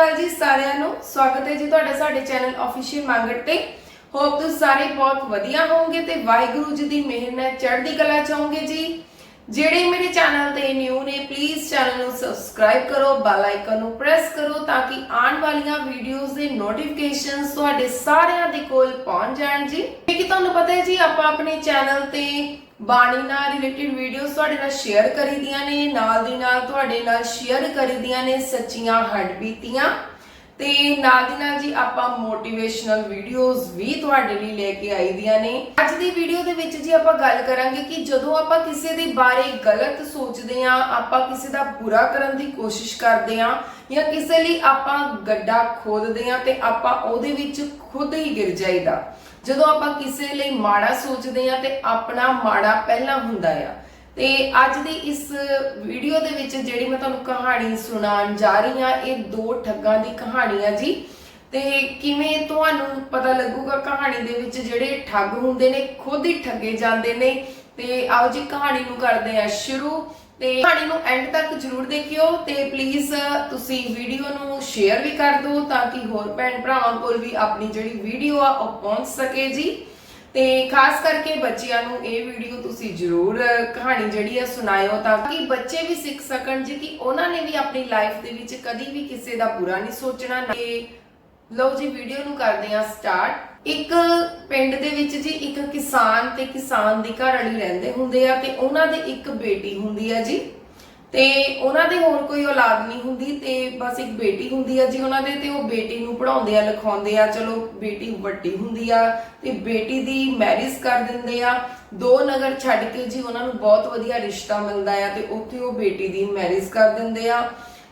ਅਕਾਲ ਜੀ ਸਾਰਿਆਂ ਨੂੰ। ਸਵਾਗਤ ਹੈ ਜੀ ਤੁਹਾਡਾ ਸਾਡੇ ਚੈਨਲ ਅਫੀਸ਼ੀਅਲ ਮੰਗਟ ਤੇ। ਹੋਪ ਤੁਸੀਂ ਸਾਰੇ ਬਹੁਤ ਵਧੀਆ ਹੋਵੋਗੇ ਤੇ ਵਾਹਿਗੁਰੂ ਜੀ ਦੀ ਮਿਹਰ ਨਾਲ ਚੜ੍ਹਦੀ ਕਲਾ ਚਾਹੋਗੇ ਜੀ। ਜਿਹੜੇ ਮੇਰੇ ਚੈਨਲ ਤੇ ਨਿਊ ਨੇ ਪਲੀਜ਼ ਚੈਨਲ ਨੂੰ ਸਬਸਕ੍ਰਾਈਬ ਕਰੋ ਬੈਲ ਆਈਕਨ ਨੂੰ ਪ੍ਰੈਸ ਕਰੋ ਤਾਂ ਕਿ ਆਉਣ ਵਾਲੀਆਂ ਵੀਡੀਓਜ਼ ਦੇ ਨੋਟੀਫਿਕੇਸ਼ਨਸ ਤੁਹਾਡੇ ਸਾਰਿਆਂ ਦੇ ਕੋਲ ਪਹੁੰਚ ਜਾਣ ਜੀ। ਕਿ ਤੁਹਾਨੂੰ ਪਤਾ ਹੈ ਜੀ, ਆਪਾਂ ਆਪਣੇ ਚੈਨਲ ਤੇ ਬਾਣੀ ਨਾਲ ਰਿਲੇਟਡ ਵੀਡੀਓਜ਼ ਤੁਹਾਡੇ ਨਾਲ ਸ਼ੇਅਰ ਕਰੀਦੀਆਂ ਨੇ, ਨਾਲ ਦੀ ਨਾਲ ਤੁਹਾਡੇ ਨਾਲ ਸ਼ੇਅਰ ਕਰੀਦੀਆਂ ਨੇ, ਸੱਚੀਆਂ ਹੱਡਬੀਤੀਆਂ ਤੇ ਨਾਲ ਦੀ ਨਾਲ ਜੀ ਆਪਾਂ ਮੋਟੀਵੇਸ਼ਨਲ ਵੀਡੀਓਜ਼ ਵੀ ਤੁਹਾਡੇ ਲਈ ਲੈ ਕੇ ਆਈਆਂ ਨੇ। ਅੱਜ ਦੀ ਵੀਡੀਓ ਦੇ ਵਿੱਚ ਜੀ ਆਪਾਂ ਗੱਲ ਕਰਾਂਗੇ ਕਿ ਜਦੋਂ ਆਪਾਂ ਕਿਸੇ ਦੇ ਬਾਰੇ ਗਲਤ ਸੋਚਦੇ ਆਂ ਆਪਾਂ ਕਿਸੇ ਦਾ ਬੁਰਾ ਕਰਨ ਦੀ ਕੋਸ਼ਿਸ਼ ਕਰਦੇ ਆਂ ਜਾਂ ਕਿਸੇ ਲਈ ਆਪਾਂ ਗੱਡਾ ਖੋਦਦੇ ਆਂ ਤੇ ਆਪਾਂ ਉਹਦੇ ਵਿੱਚ ਖੁਦ ਹੀ ਗਿਰ ਜਾਈਦਾ। ਜਦੋਂ ਆਪਾਂ ਕਿਸੇ ਲਈ ਮਾੜਾ ਸੋਚਦੇ ਆਂ ਤੇ ਆਪਣਾ ਮਾੜਾ ਪਹਿਲਾਂ ਹੁੰਦਾ ਆ। ਤੇ ਅੱਜ ਦੀ ਇਸ ਵੀਡੀਓ ਦੇ ਵਿੱਚ ਜਿਹੜੀ ਮੈਂ ਤੁਹਾਨੂੰ ਕਹਾਣੀ ਸੁਣਾਉਣ ਜਾ ਰਹੀ ਹਾਂ, ਇਹ ਦੋ ਠੱਗਾਂ ਦੀ ਕਹਾਣੀ ਆ ਜੀ। ਤੇ ਕਿਵੇਂ ਤੁਹਾਨੂੰ ਪਤਾ ਲੱਗੂਗਾ ਕਹਾਣੀ ਦੇ ਵਿੱਚ ਜਿਹੜੇ ਠੱਗ ਹੁੰਦੇ ਨੇ, ਖੁਦ ਹੀ ਠੱਗੇ ਜਾਂਦੇ ਨੇ। ਤੇ ਆਓ ਜੀ, ਕਹਾਣੀ ਨੂੰ ਕਰਦੇ ਆ ਸ਼ੁਰੂ। ਤੇ ਕਹਾਣੀ ਨੂੰ ਐਂਡ ਤੱਕ ਜਰੂਰ ਦੇਖਿਓ ਤੇ ਪਲੀਜ਼ ਤੁਸੀਂ ਵੀਡੀਓ ਨੂੰ ਸ਼ੇਅਰ ਵੀ ਕਰ ਦਿਓ ਤਾਂ ਕਿ ਹੋਰ ਭੈਣ ਭਰਾਵਾਂ ਕੋਲ ਵੀ ਆਪਣੀ ਜਿਹੜੀ ਵੀਡੀਓ ਆ, ਉਹ ਪਹੁੰਚ ਸਕੇ ਜੀ। ਤੇ ਖਾਸ ਕਰਕੇ ਬੱਚਿਆਂ ਨੂੰ ਇਹ ਵੀਡੀਓ ਤੁਸੀਂ ਜ਼ਰੂਰ ਕਹਾਣੀ ਜਿਹੜੀ ਆ ਸੁਣਾਇਓ ਤਾਂ ਕਿ ਬੱਚੇ ਵੀ ਸਿੱਖ ਸਕਣ ਜੀ ਕਿ ਉਹਨਾਂ ਨੇ ਵੀ ਆਪਣੀ ਲਾਈਫ ਦੇ ਵਿੱਚ ਕਦੀ ਵੀ ਕਿਸੇ ਦਾ ਬੁਰਾ ਨਹੀਂ ਸੋਚਣਾ। ਤੇ ਲਓ ਜੀ ਵੀਡੀਓ ਨੂੰ ਕਰਦੇ ਹਾਂ ਸਟਾਰਟ ਇੱਕ ਪਿੰਡ ਦੇ ਵਿੱਚ ਜੀ ਇੱਕ ਕਿਸਾਨ ਤੇ ਕਿਸਾਨ ਦੀ ਘਰ ਵਾਲੀ ਰਹਿੰਦੇ ਹੁੰਦੇ ਆ ਤੇ ਉਹਨਾਂ ਦੇ ਇੱਕ ਬੇਟੀ ਹੁੰਦੀ ਆ ਜੀ। ਤੇ ਉਹਨਾਂ ਦੇ ਹੋਰ ਕੋਈ ਔਲਾਦ ਨਹੀਂ ਹੁੰਦੀ ਤੇ ਬਸ ਇੱਕ ਬੇਟੀ ਹੁੰਦੀ ਆ ਜੀ ਉਹਨਾਂ ਦੇ ਤੇ ਉਹ ਬੇਟੀ ਨੂੰ ਪੜਾਉਂਦੇ ਆ, ਲਿਖਾਉਂਦੇ ਆ, ਚਲੋ ਬੇਟੀ ਵੱਡੀ ਹੁੰਦੀ ਆ ਤੇ ਬੇਟੀ ਦੀ ਮੈਰਿਜ ਕਰ ਦਿੰਦੇ ਆ। ਦੋ ਨਗਰ ਛੱਡ ਕੇ ਜੀ ਉਹਨਾਂ ਨੂੰ ਬਹੁਤ ਵਧੀਆ ਰਿਸ਼ਤਾ ਮਿਲਦਾ ਆ ਤੇ ਉੱਥੇ ਉਹ ਬੇਟੀ ਦੀ ਮੈਰਿਜ ਕਰ ਦਿੰਦੇ ਆ।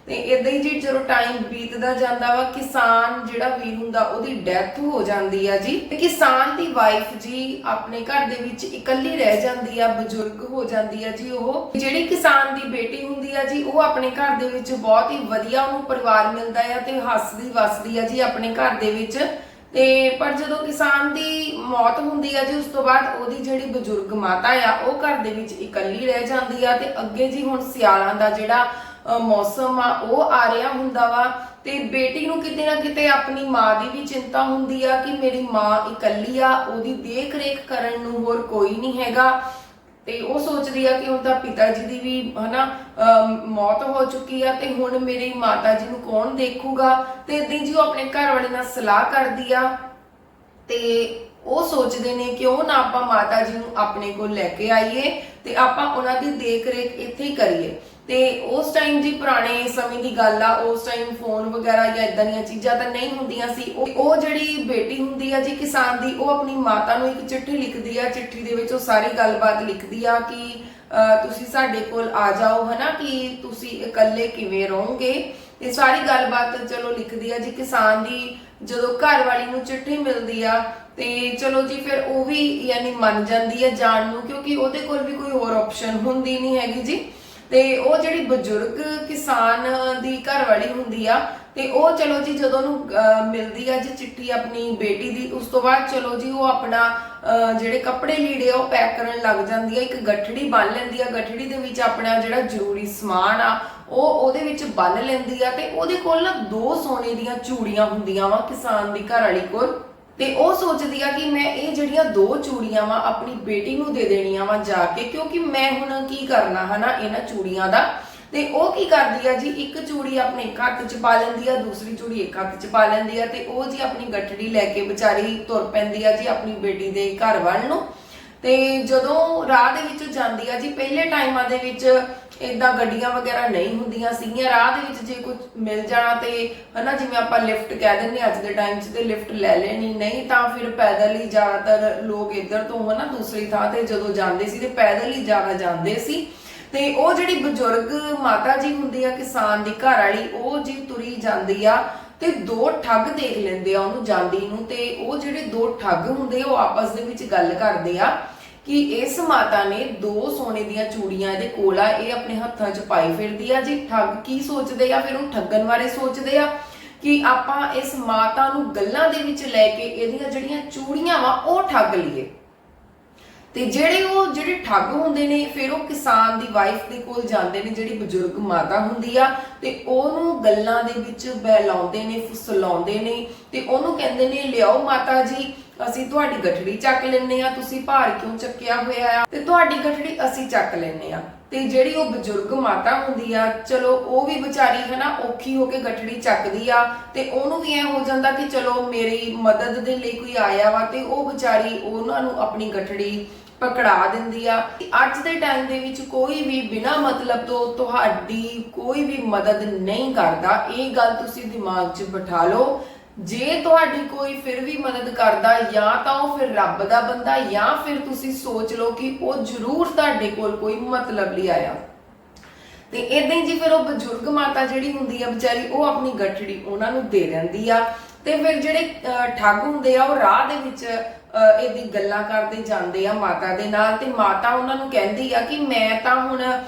ਤੇ ਇਦਾਂ ਹੀ ਜੀ ਜਦੋਂ ਟਾਈਮ ਬੀਤਦਾ ਜਾਂਦਾ ਵਾ, ਕਿਸਾਨ ਜਿਹੜਾ ਵੀਰ ਹੁੰਦਾ ਉਹਦੀ ਡੈਥ ਹੋ ਜਾਂਦੀ ਆ ਜੀ। ਤੇ ਕਿਸਾਨ ਦੀ ਵਾਈਫ ਜੀ ਆਪਣੇ ਘਰ ਦੇ ਵਿੱਚ ਇਕੱਲੀ ਰਹਿ ਜਾਂਦੀ ਆ, ਬਜ਼ੁਰਗ ਹੋ ਜਾਂਦੀ ਆ ਜੀ ਉਹ। ਜਿਹੜੀ ਕਿਸਾਨ ਦੀ ਬੇਟੀ ਹੁੰਦੀ ਆ ਜੀ, ਉਹ ਆਪਣੇ ਘਰ ਦੇ ਵਿੱਚ ਬਹੁਤ ਹੀ ਵਧੀਆ ਉਹਨੂੰ ਪਰਿਵਾਰ ਮਿਲਦਾ ਆ ਤੇ ਹੱਸਦੀ ਵਸਦੀ ਆ ਜੀ ਆਪਣੇ ਘਰ ਦੇ ਵਿੱਚ। ਤੇ ਪਰ ਜਦੋਂ ਕਿਸਾਨ ਦੀ ਮੌਤ ਹੁੰਦੀ ਆ ਜੀ, ਉਸ ਤੋਂ ਬਾਅਦ ਉਹਦੀ ਜਿਹੜੀ ਬਜ਼ੁਰਗ ਮਾਤਾ ਆ, ਉਹ ਘਰ ਦੇ ਵਿੱਚ ਇਕੱਲੀ ਰਹਿ ਜਾਂਦੀ ਆ ਤੇ ਅੱਗੇ ਜੀ ਹੁਣ ਸਿਆਲਾਂ ਦਾ ਜਿਹੜਾ ਮੌਸਮ ਆ, ਉਹ ਆ ਰਿਹਾ ਹੁੰਦਾ ਵਾ ਤੇ ਬੇਟੀ ਨੂੰ ਕਿਤੇ ਨਾ ਕਿਤੇ ਆਪਣੀ ਮਾਂ ਦੀ ਵੀ ਚਿੰਤਾ ਹੁੰਦੀ ਆ ਕਿ ਮੇਰੀ ਮਾਂ ਇਕੱਲੀ ਆ, ਉਹਦੀ ਦੇਖ ਰੇਖ ਕਰਨ ਨੂੰ ਹੋਰ ਕੋਈ ਨਹੀਂ ਹੈਗਾ। ਤੇ ਉਹ ਸੋਚਦੀ ਆ ਕਿ ਹੁਣ ਤਾਂ ਪਿਤਾ ਜੀ ਦੀ ਵੀ, ਹਨਾ ਮੌਤ ਹੋ ਚੁੱਕੀ ਆ ਤੇ ਹੁਣ ਮੇਰੀ ਮਾਤਾ ਜੀ ਨੂੰ ਕੌਣ ਦੇਖੂਗਾ? ਤੇ ਇਦਾਂ ਜੀ ਉਹ ਆਪਣੇ ਘਰ ਵਾਲੇ ਨਾਲ ਸਲਾਹ ਕਰਦੀ ਆ। ਤੇ ਉਹ ਸੋਚਦੇ ਨੇ ਕਿ ਉਹ ਨਾ ਆਪਾਂ ਮਾਤਾ ਜੀ ਨੂੰ ਆਪਣੇ ਕੋਲ ਲੈ ਕੇ ਆਈਏ ਤੇ ਆਪਾਂ ਉਹਨਾਂ ਦੀ ਦੇਖ ਰੇਖ ਇੱਥੇ ਹੀ ਕਰੀਏ। ਤੇ ਉਸ ਟਾਈਮ ਜੀ ਪੁਰਾਣੇ ਸਮੇਂ ਦੀ ਗੱਲ ਆ, ਉਸ ਟਾਈਮ ਫੋਨ ਵਗੈਰਾ ਜਾਂ ਇਦਾਂ ਦੀਆਂ ਚੀਜ਼ਾਂ ਤਾਂ ਨਹੀਂ ਹੁੰਦੀਆਂ ਸੀ। ਉਹ ਉਹ ਜਿਹੜੀ ਬੇਟੀ ਹੁੰਦੀ ਆ ਜੀ ਕਿਸਾਨ ਦੀ, ਉਹ ਆਪਣੀ ਮਾਤਾ ਨੂੰ ਇੱਕ ਚਿੱਠੀ ਲਿਖਦੀ ਆ, ਚਿੱਠੀ ਦੇ ਵਿੱਚ ਉਹ ਸਾਰੀ ਗੱਲਬਾਤ ਲਿਖਦੀ ਆ ਕਿ ਤੁਸੀਂ ਸਾਡੇ ਕੋਲ ਆ ਜਾਓ, ਹਨਾ, ਕਿ ਤੁਸੀਂ ਇਕੱਲੇ ਕਿਵੇਂ ਰਹੋਗੇ? ਇਹ ਸਾਰੀ ਗੱਲਬਾਤ ਚਲੋ ਲਿਖਦੀ ਆ ਜੀ ਕਿਸਾਨ ਦੀ, ਜਦੋਂ ਘਰ ਵਾਲੀ ਨੂੰ ਚਿੱਠੀ ਮਿਲਦੀ ਆ, ਤੇ ਚਲੋ ਜੀ ਫਿਰ ਉਹ ਵੀ ਯਾਨੀ ਮੰਨ ਜਾਂਦੀ ਆ ਜਾਣ ਨੂੰ, ਕਿਉਂਕਿ ਉਹਦੇ ਕੋਲ ਵੀ ਕੋਈ ਹੋਰ ਆਪਸ਼ਨ ਹੁੰਦੀ ਨਹੀਂ ਹੈਗੀ ਜੀ। ਤੇ ਉਹ ਜਿਹੜੀ ਬਜ਼ੁਰਗ ਕਿਸਾਨ ਦੀ ਘਰ ਵਾਲੀ ਹੁੰਦੀ ਆ ਤੇ ਉਹ ਚਲੋ ਜੀ ਜਦੋਂ ਉਹਨੂੰ ਮਿਲਦੀ ਆ ਜੀ ਚਿੱਠੀ ਆਪਣੀ ਬੇਟੀ ਦੀ ਉਸ ਤੋਂ ਬਾਅਦ ਚਲੋ ਜੀ ਉਹ ਆਪਣਾ ਅਹ, ਜਿਹੜੇ ਕੱਪੜੇ ਲੀੜੇ ਆ ਉਹ ਪੈਕ ਕਰਨ ਲੱਗ ਜਾਂਦੀ ਆ ਇੱਕ ਗੱਠੜੀ ਬੰਨ ਲੈਂਦੀ ਆ ਗੱਠੜੀ ਦੇ ਵਿੱਚ ਆਪਣਾ ਜਿਹੜਾ ਜ਼ਰੂਰੀ ਸਮਾਨ ਆ ਉਹ ਉਹਦੇ ਵਿੱਚ ਬੰਨ ਲੈਂਦੀ ਆ ਤੇ ਉਹਦੇ ਕੋਲ ਨਾ ਦੋ ਸੋਨੇ ਦੀਆਂ ਚੂੜੀਆਂ ਹੁੰਦੀਆਂ ਵਾ ਕਿਸਾਨ ਦੀ ਘਰ ਵਾਲੀ ਕੋਲ। ਤੇ ਉਹ ਸੋਚਦੀ ਆ ਕਿ ਮੈਂ ਇਹ ਜਿਹੜੀਆਂ ਦੋ ਚੂੜੀਆਂ ਵਾ ਆਪਣੀ ਬੇਟੀ ਨੂੰ ਦੇ ਦੇਣੀਆਂ ਵਾ ਜਾ ਕੇ, ਕਿਉਂਕਿ ਮੈਂ ਹੁਣ ਕੀ ਕਰਨਾ, ਹਨਾ, ਇਹਨਾਂ ਚੂੜੀਆਂ ਦਾ। ਤੇ ਉਹ ਕੀ ਕਰਦੀ ਆ ਜੀ, ਇੱਕ ਚੂੜੀ ਆਪਣੇ ਇੱਕ ਹੱਥ 'ਚ ਪਾ ਲੈਂਦੀ ਆ, ਦੂਸਰੀ ਚੂੜੀ ਇੱਕ ਹੱਥ 'ਚ ਪਾ ਲੈਂਦੀ ਆ ਤੇ ਉਹ ਜੀ ਆਪਣੀ ਗੱਠੜੀ ਲੈ ਕੇ ਵਿਚਾਰੀ ਤੁਰ ਪੈਂਦੀ ਆ ਜੀ ਆਪਣੀ ਬੇਟੀ ਦੇ ਘਰ ਵੱਲ ਨੂੰ। ਤੇ ਜਦੋਂ ਰਾਹ ਦੇ ਵਿੱਚ ਜਾਂਦੀ ਆ ਜੀ, ਪਹਿਲੇ ਟਾਈਮਾਂ ਦੇ ਵਿੱਚ ਇਦਾਂ ਗੱਡੀਆਂ ਵਗੈਰਾ ਨਹੀਂ ਹੁੰਦੀਆਂ ਸੀਗੀਆਂ। ਰਾਹ ਦੇ ਵਿੱਚ ਜੇ ਕੁਝ ਮਿਲ ਜਾਣਾ ਤੇ ਹਨਾ, ਜਿਵੇਂ ਆਪਾਂ ਲਿਫਟ ਕਹਿ ਦਿੰਦੇ ਅੱਜ ਦੇ ਟਾਈਮ 'ਚ ਤੇ ਲਿਫਟ ਲੈ ਲੈਣੀ। ਨਹੀਂ ਤਾਂ ਫਿਰ ਪੈਦਲ ਹੀ ਜ਼ਿਆਦਾਤਰ ਲੋਕ ਇੱਧਰ ਤੋਂ ਹਨਾ, ਦੂਸਰੀ ਥਾਂ ਤੇ ਜਦੋਂ ਜਾਂਦੇ ਸੀ ਤੇ ਪੈਦਲ ਹੀ ਜ਼ਿਆਦਾ ਜਾਂਦੇ ਸੀ। ਤੇ ਉਹ ਜਿਹੜੀ ਬਜ਼ੁਰਗ ਮਾਤਾ ਜੀ ਹੁੰਦੀ ਆ, ਕਿਸਾਨ ਦੀ ਘਰ ਵਾਲੀ, ਉਹ ਜੀ ਤੁਰੀ ਜਾਂਦੀ ਆ ਤੇ ਦੋ ਠੱਗ ਦੇਖ ਲੈਂਦੇ ਆ ਉਹਨੂੰ ਜਾਂਦੀ ਨੂੰ ਤੇ ਉਹ ਜਿਹੜੇ ਦੋ ਠੱਗ ਹੁੰਦੇ ਉਹ ਆਪਸ ਦੇ ਵਿੱਚ ਗੱਲ ਕਰਦੇ ਆ। ਕਿ ਇਸ ਮਾਤਾ ਨੇ ਦੋ ਸੋਨੇ ਦੀਆਂ ਚੂੜੀਆਂ ਇਹਦੇ ਕੋਲ ਆ, ਇਹ ਆਪਣੇ ਹੱਥਾਂ 'ਚ ਪਾਈ ਫਿਰਦੀ ਆ। ਜੀ ਠੱਗ ਕੀ ਸੋਚਦੇ ਆ, ਫਿਰ ਉਹਨੂੰ ਠੱਗਣ ਬਾਰੇ ਸੋਚਦੇ ਆ ਕਿ ਆਪਾਂ ਇਸ ਮਾਤਾ ਨੂੰ ਗੱਲਾਂ ਦੇ ਵਿੱਚ ਲੈ ਕੇ ਇਹਦੀਆਂ ਜਿਹੜੀਆਂ ਚੂੜੀਆਂ ਵਾ, ਉਹ ਠੱਗ ਲਈਏ। ਤੇ ਜਿਹੜੇ ਉਹ, ਜਿਹੜੇ ਠੱਗ ਹੁੰਦੇ ਨੇ, ਫਿਰ ਉਹ ਕਿਸਾਨ ਦੀ ਵਾਈਫ ਦੇ ਕੋਲ ਜਾਂਦੇ ਨੇ, ਜਿਹੜੀ ਬਜ਼ੁਰਗ ਮਾਤਾ ਹੁੰਦੀ ਆ, ਤੇ ਉਹਨੂੰ ਗੱਲਾਂ ਦੇ ਵਿੱਚ ਬਹਿਲਾਉਂਦੇ ਨੇ, ਫਸਲਾਉਂਦੇ ਨੇ, ਤੇ ਉਹਨੂੰ ਕਹਿੰਦੇ ਨੇ, ਲਿਆਓ ਮਾਤਾ ਜੀ ਅਸੀਂ ਤੁਹਾਡੀ ਗਠੜੀ ਚੱਕ ਲੈਨੇ ਆ ਤੁਸੀਂ ਭਾਰ ਕਿਉਂ ਚੱਕਿਆ ਹੋਇਆ ਆ? ਤੇ ਤੁਹਾਡੀ ਗਠੜੀ ਅਸੀਂ ਚੱਕ ਲੈਨੇ ਆ ਤੇ ਜਿਹੜੀ ਉਹ ਬਜ਼ੁਰਗ ਮਾਤਾ ਹੁੰਦੀ ਆ, ਚਲੋ ਉਹ ਵੀ ਵਿਚਾਰੀ ਹੈ ਨਾ ਔਖੀ ਹੋ ਕੇ ਗਠੜੀ ਚੱਕਦੀ ਆ, ਤੇ ਉਹਨੂੰ ਵੀ ਐ ਹੋ ਜਾਂਦਾ ਕਿ ਚਲੋ ਮੇਰੀ ਮਦਦ ਦੇ ਲਈ ਕੋਈ ਆਇਆ ਵਾ, ਤੇ ਉਹ ਵਿਚਾਰੀ ਉਹਨਾਂ ਨੂੰ ਆਪਣੀ ਗਠੜੀ ਪਕੜਾ ਦਿੰਦੀ ਆ। ਅੱਜ ਦੇ ਟਾਈਮ ਦੇ ਵਿੱਚ ਕੋਈ ਵੀ ਬਿਨਾ ਮਤਲਬ ਤੋਂ ਤੁਹਾਡੀ ਕੋਈ ਵੀ ਮਦਦ ਨਹੀਂ ਕਰਦਾ। ਇਹ ਗੱਲ ਤੁਸੀਂ ਦਿਮਾਗ 'ਚ ਬਿਠਾ ਲਓ। ਜੇ ਤੁਹਾਡੀ ਕੋਈ ਫਿਰ ਵੀ ਮਦਦ ਕਰਦਾ ਜਾਂ ਤਾਂ ਉਹ ਫਿਰ ਰੱਬ ਦਾ ਬੰਦਾ ਜਾਂ ਫਿਰ ਤੁਸੀਂ ਸੋਚ ਲਓ ਕਿ ਉਹ ਜ਼ਰੂਰ ਤੁਹਾਡੇ ਕੋਲ ਕੋਈ ਮਤਲਬ ਲਈ ਆਇਆ। ਤੇ ਇਦਾਂ ਹੀ ਜੀ ਫਿਰ ਉਹ ਬਜ਼ੁਰਗ ਮਾਤਾ ਜਿਹੜੀ ਹੁੰਦੀ ਆ ਵਿਚਾਰੀ ਉਹ ਆਪਣੀ ਗੱਠੜੀ ਉਹਨਾਂ ਨੂੰ ਦੇ ਦਿੰਦੀ ਆ। ਤੇ ਫਿਰ ਜਿਹੜੇ ਅਹ, ਠੱਗ ਹੁੰਦੇ ਆ ਉਹ ਰਾਹ ਦੇ ਵਿੱਚ ਅਹ, ਇਹਦੀ ਗੱਲਾਂ ਕਰਦੇ ਜਾਂਦੇ ਆ ਮਾਤਾ ਦੇ ਨਾਲ। ਤੇ ਮਾਤਾ ਉਹਨਾਂ ਨੂੰ ਕਹਿੰਦੀ ਆ ਕਿ ਮੈਂ ਤਾਂ ਹੁਣ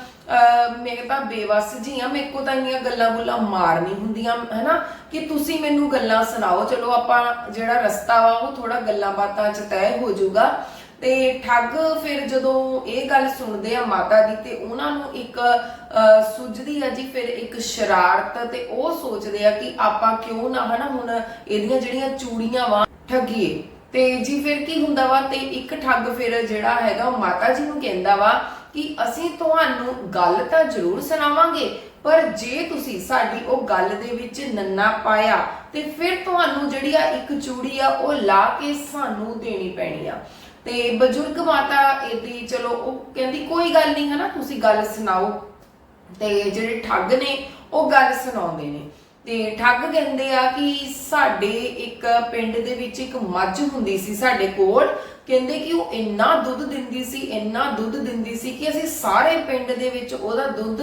ਮੈਂ ਤਾਂ ਬੇਵਸ ਜੀ ਆ ਮੇਰੇ ਕੋ ਤਾਂ ਇੰਨੀਆਂ ਗੱਲਾਂ ਗੁੱਲਾਂ ਮਾਰਨੀ ਹੁੰਦੀਆਂ ਹੈਨਾ? ਕਿ ਤੁਸੀਂ ਮੈਨੂੰ ਗੱਲਾਂ ਸੁਣਾਓ ਚਲੋ ਆਪਾਂ ਜਿਹੜਾ ਰਸਤਾ ਵਾ ਉਹ ਥੋੜਾ ਗੱਲਾਂ ਬਾਤਾਂ ਚ ਤੈਅ ਹੋ ਜਾਊਗਾ। ਤੇ ਠੱਗ ਫਿਰ ਜਦੋਂ ਇਹ ਗੱਲ ਸੁਣਦੇ ਆ ਮਾਤਾ ਦੀ ਤੇ ਉਹਨਾਂ ਨੂੰ ਇੱਕ ਅਹ, ਆ ਜੀ ਫਿਰ ਇੱਕ ਸ਼ਰਾਰਤ ਤੇ ਉਹ ਸੋਚਦੇ ਆ ਕਿ ਆਪਾਂ ਕਿਉਂ ਨਾ ਹਨਾ ਹੁਣ ਇਹਦੀਆਂ ਜਿਹੜੀਆਂ ਚੂੜੀਆਂ ਵਾ ਠੱਗੀਏ। ਤੇ ਜੀ ਫਿਰ ਕੀ ਹੁੰਦਾ ਵਾ ਤੇ ਇੱਕ ਠੱਗ ਫਿਰ ਜਿਹੜਾ ਹੈਗਾ ਉਹ ਮਾਤਾ ਜੀ ਨੂੰ ਕਹਿੰਦਾ ਵਾ ਕਿ ਅਸੀਂ ਤੁਹਾਨੂੰ ਗੱਲ ਤਾਂ ਜ਼ਰੂਰ ਸੁਣਾਵਾਂਗੇ, ਪਰ ਜੇ ਤੁਸੀਂ ਸਾਡੀ ਉਹ ਗੱਲ ਦੇ ਵਿੱਚ ਨੰਨਾ ਪਾਇਆ, ਤੇ ਫਿਰ ਤੁਹਾਨੂੰ ਜਿਹੜੀ ਆ ਇੱਕ ਚੂੜੀ ਆ, ਉਹ ਲਾ ਕੇ ਸਾਨੂੰ ਦੇਣੀ ਪੈਣੀ ਆ। ਤੇ ਬਜ਼ੁਰਗ ਮਾਤਾ ਇਹਦੀ, ਚਲੋ, ਉਹ ਕਹਿੰਦੀ, ਕੋਈ ਗੱਲ ਨਹੀਂ, ਹਨਾ, ਤੁਸੀਂ ਗੱਲ ਸੁਣਾਓ। ਤੇ ਜਿਹੜੇ ਠੱਗ ਨੇ, ਉਹ ਗੱਲ ਸੁਣਾਉਂਦੇ ਨੇ। ਤੇ ਠੱਗ ਕਹਿੰਦੇ ਆ ਕਿ ਸਾਡੇ ਇੱਕ ਪਿੰਡ ਦੇ ਵਿੱਚ ਇੱਕ ਮੱਝ ਹੁੰਦੀ ਸੀ ਸਾਡੇ ਕੋਲ ਕਹਿੰਦੇ ਕਿ ਉਹ ਇੰਨਾ ਦੁੱਧ ਦਿੰਦੀ ਸੀ, ਇੰਨਾ ਦੁੱਧ ਦਿੰਦੀ ਸੀ ਕਿ ਅਸੀਂ ਸਾਰੇ ਪਿੰਡ ਦੇ ਵਿੱਚ ਉਹਦਾ ਦੁੱਧ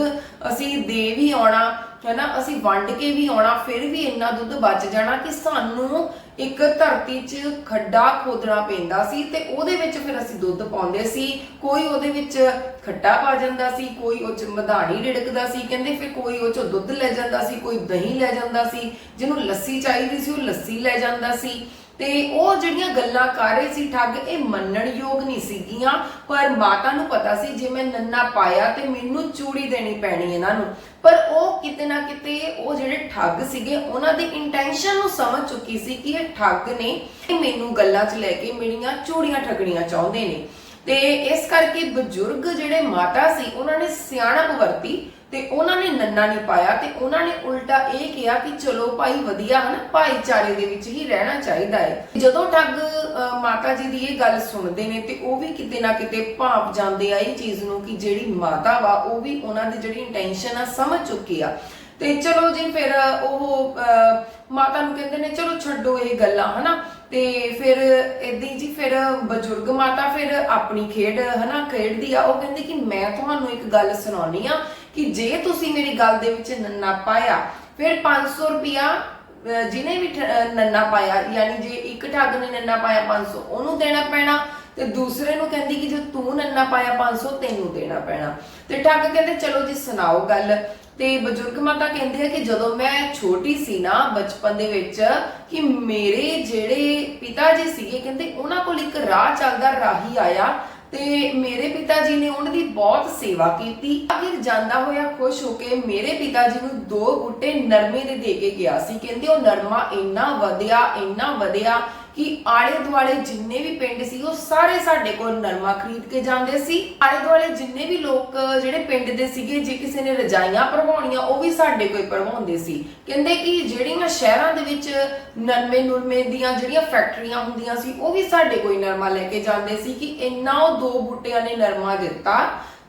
ਅਸੀਂ ਦੇ ਵੀ ਆਉਣਾ, ਹੈਨਾ, ਅਸੀਂ ਵੰਡ ਕੇ ਵੀ ਆਉਣਾ, ਫਿਰ ਵੀ ਇੰਨਾ ਦੁੱਧ ਬਚ ਜਾਣਾ ਕਿ ਸਾਨੂੰ ਇੱਕ ਧਰਤੀ 'ਚ ਖੱਡਾ ਖੋਦਣਾ ਪੈਂਦਾ ਸੀ ਤੇ ਉਹਦੇ ਵਿੱਚ ਫਿਰ ਅਸੀਂ ਦੁੱਧ ਪਾਉਂਦੇ ਸੀ, ਕੋਈ ਉਹਦੇ ਵਿੱਚ ਖੱਟਾ ਪਾ ਜਾਂਦਾ ਸੀ, ਕੋਈ ਉਹ 'ਚ ਮਧਾਣੀ ਰਿੜਕਦਾ ਸੀ, ਕਹਿੰਦੇ ਫਿਰ ਕੋਈ ਉਹ 'ਚੋਂ ਦੁੱਧ ਲੈ ਜਾਂਦਾ ਸੀ, ਕੋਈ ਦਹੀਂ ਲੈ ਜਾਂਦਾ ਸੀ, ਜਿਹਨੂੰ ਲੱਸੀ ਚਾਹੀਦੀ ਸੀ, ਉਹ ਲੱਸੀ ਲੈ ਜਾਂਦਾ ਸੀ। ਤੇ ਉਹ ਜਿਹੜੀਆਂ ਗੱਲਾਂ ਕਰ ਰਹੇ ਸੀ ਠੱਗ, ਇਹ ਮੰਨਣ ਯੋਗ ਨਹੀਂ ਸੀਗੀਆਂ। ਪਰ ਮਾਤਾ ਨੂੰ ਪਤਾ ਸੀ, ਜੇ ਮੈਂ ਨੰਨਾ ਪਾਇਆ ਤੇ ਮੈਨੂੰ ਚੂੜੀ ਦੇਣੀ ਪੈਣੀ ਇਹਨਾਂ ਨੂੰ। ਪਰ ਉਹ ਕਿਤੇ ਨਾ ਕਿਤੇ ਉਹ ਜਿਹੜੇ ਠੱਗ ਸੀਗੇ, ਉਹਨਾਂ ਦੀ ਇੰਟੈਂਸ਼ਨ ਨੂੰ ਸਮਝ ਚੁੱਕੀ ਸੀ ਕਿ ਇਹ ਠੱਗ ਨੇ ਇਹ ਮੈਨੂੰ ਗੱਲਾਂ 'ਚ ਲੈ ਕੇ ਮੇਰੀਆਂ ਚੂੜੀਆਂ ਠੱਗਣੀਆਂ ਚਾਹੁੰਦੇ ਨੇ। ਤੇ ਇਸ ਕਰਕੇ ਬਜ਼ੁਰਗ ਜਿਹੜੇ ਮਾਤਾ ਸੀ, ਉਹਨਾਂ ਨੇ ਸਿਆਣਪ ਵਰਤੀ। ਤੇ ਉਹਨਾਂ ਨੇ ਨੰਨਾ ਨਹੀਂ ਪਾਇਆ ਤੇ ਉਹਨਾਂ ਨੇ ਉਲਟਾ ਇਹ ਕਿਹਾ ਕਿ ਚਲੋ ਭਾਈ ਵਧੀਆ ਹਨ, ਭਾਈਚਾਰੇ ਦੇ ਵਿੱਚ ਹੀ ਰਹਿਣਾ ਚਾਹੀਦਾ ਹੈ। ਜਦੋਂ ਠੱਗ ਮਾਤਾ ਜੀ ਦੀ ਇਹ ਗੱਲ ਸੁਣਦੇ ਨੇ ਤੇ ਉਹ ਵੀ ਕਿਤੇ ਨਾ ਕਿਤੇ ਭਾਪ ਜਾਂਦੇ ਆ ਇਹ ਚੀਜ਼ ਨੂੰ ਕਿ ਜਿਹੜੀ ਮਾਤਾ ਵਾ, ਉਹ ਵੀ ਉਹਨਾਂ ਦੀ ਜਿਹੜੀ ਇੰਟੈਂਸ਼ਨ ਆ, ਸਮਝ ਚੁੱਕੀ ਆ। ਤੇ ਚਲੋ ਜੀ ਫਿਰ ਉਹ ਮਾਤਾ ਨੂੰ ਕਹਿੰਦੇ ਨੇ, ਚਲੋ ਛੱਡੋ ਇਹ ਗੱਲਾਂ ਹਨਾ? ਤੇ ਫਿਰ ਇਦਾਂ ਜੀ ਫਿਰ ਬਜ਼ੁਰਗ ਮਾਤਾ ਫਿਰ ਆਪਣੀ ਖੇਡ, ਹਨਾ, ਖੇਡਦੀ ਆ। ਉਹ ਕਹਿੰਦੀ ਕਿ ਮੈਂ ਤੁਹਾਨੂੰ ਇੱਕ ਗੱਲ ਸੁਣਾਉਣੀ ਆ ਕਿ ਜੇ ਤੁਸੀਂ ਮੇਰੀ ਗੱਲ ਦੇ ਵਿੱਚ ਨੰਨਾ ਪਾਇਆ, ਫਿਰ 500 ਰੁਪਿਆ ਜਿਹਨੇ ਵੀ ਠ- ਨੰਨਾ ਪਾਇਆ, ਯਾਨੀ ਜੇ ਇੱਕ ਠੱਗ ਨੇ ਨੰਨਾ ਪਾਇਆ 500 ਉਹਨੂੰ ਦੇਣਾ ਪੈਣਾ ਤੇ ਦੂਸਰੇ ਨੂੰ ਕਹਿੰਦੀ ਕਿ ਜੇ ਤੂੰ ਨੰਨਾ ਪਾਇਆ 500 ਤੈਨੂੰ ਦੇਣਾ ਪੈਣਾ। ਤੇ ਠੱਗ ਕਹਿੰਦੇ, ਚਲੋ ਜੀ, ਸੁਣਾਓ ਗੱਲ। ਤੇ ਬਜ਼ੁਰਗ ਮਾਤਾ ਕਹਿੰਦੇ ਆ ਕਿ ਜਦੋਂ ਮੈਂ ਛੋਟੀ ਸੀ ਨਾ, ਬਚਪਨ ਦੇ ਵਿੱਚ, ਕਿ ਮੇਰੇ ਜਿਹੜੇ ਪਿਤਾ ਜੀ ਸੀਗੇ, ਕਹਿੰਦੇ ਉਹਨਾਂ ਕੋਲ ਇੱਕ ਰਾਹ ਚੱਲਦਾ ਰਾਹੀ ਆਇਆ ਤੇ ਮੇਰੇ ਪਿਤਾ ਜੀ ਨੇ ਉਹਨਾਂ ਦੀ ਬਹੁਤ ਸੇਵਾ ਕੀਤੀ। ਅਗਰ ਜਾਂਦਾ ਹੋਇਆ ਖੁਸ਼ ਹੋ ਕੇ ਮੇਰੇ ਪਿਤਾ ਜੀ ਨੂੰ ਦੋ ਬੂਟੇ ਨਰਮੇ ਦੇ ਦੇ ਕੇ ਗਿਆ ਸੀ। ਕਹਿੰਦੇ ਉਹ ਨਰਮਾ ਇੰਨਾ ਵਧਿਆ ਇੰਨਾ ਵਧਿਆ ਕਿ ਆਲੇ ਦੁਆਲੇ ਜਿੰਨੇ ਵੀ ਪਿੰਡ ਸੀ, ਉਹ ਸਾਰੇ ਸਾਡੇ ਕੋਲ ਨਰਮਾ ਖਰੀਦ ਕੇ ਜਾਂਦੇ ਸੀ। ਆਲੇ ਦੁਆਲੇ ਜਿੰਨੇ ਵੀ ਲੋਕ, ਜਿਹੜੇ ਪਿੰਡ ਦੇ ਸੀਗੇ, ਜੇ ਕਿਸੇ ਨੇ ਰਜਾਈਆਂ ਭਰਵਾਉਣੀਆਂ, ਉਹ ਵੀ ਸਾਡੇ ਕੋਲ ਭਰਵਾਉਂਦੇ ਸੀ। ਕਹਿੰਦੇ ਕਿ ਜਿਹੜੀਆਂ ਸ਼ਹਿਰਾਂ ਦੇ ਵਿੱਚ ਨਰਮੇ ਨੁਰਮੇ ਦੀਆਂ ਜਿਹੜੀਆਂ ਫੈਕਟਰੀਆਂ ਹੁੰਦੀਆਂ ਸੀ, ਉਹ ਵੀ ਸਾਡੇ ਕੋਲ ਨਰਮਾ ਲੈ ਕੇ ਜਾਂਦੇ ਸੀ ਕਿ ਇੰਨਾ ਉਹ ਦੋ ਬੂਟਿਆਂ ਨੇ ਨਰਮਾ ਦਿੱਤਾ।